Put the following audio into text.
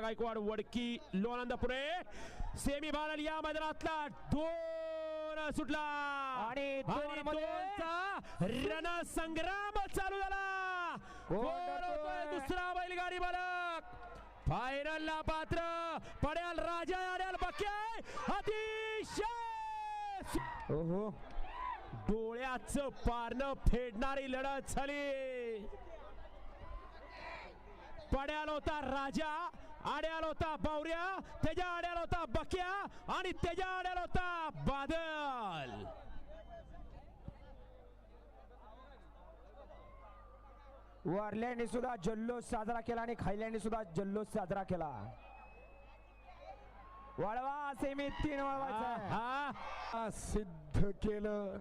गायकवाड वडकी लोणंदपुरे semi final या मैदानातला दोन सुटला आणि रणसंग्राम चालू झाला? दुसरा बैलगाडी मालक फायनल ला पात्र पड्याल राजा आड्याल बक्याय अतिशय ओहो डोळ्याचं पारणं फेडणारी लढत झाली पड्याल होता राजा आड्याल होता बावऱ्या त्याच्या आड्याल होता बक्या आणि त्याच्या आड्याल होता बादल. वारल्याने सुद्धा जल्लोष साजरा केला आणि खायल्याने सुद्धा जल्लोष साजरा केला. वळवा सेमी तीन हा आ, सिद्ध केलं.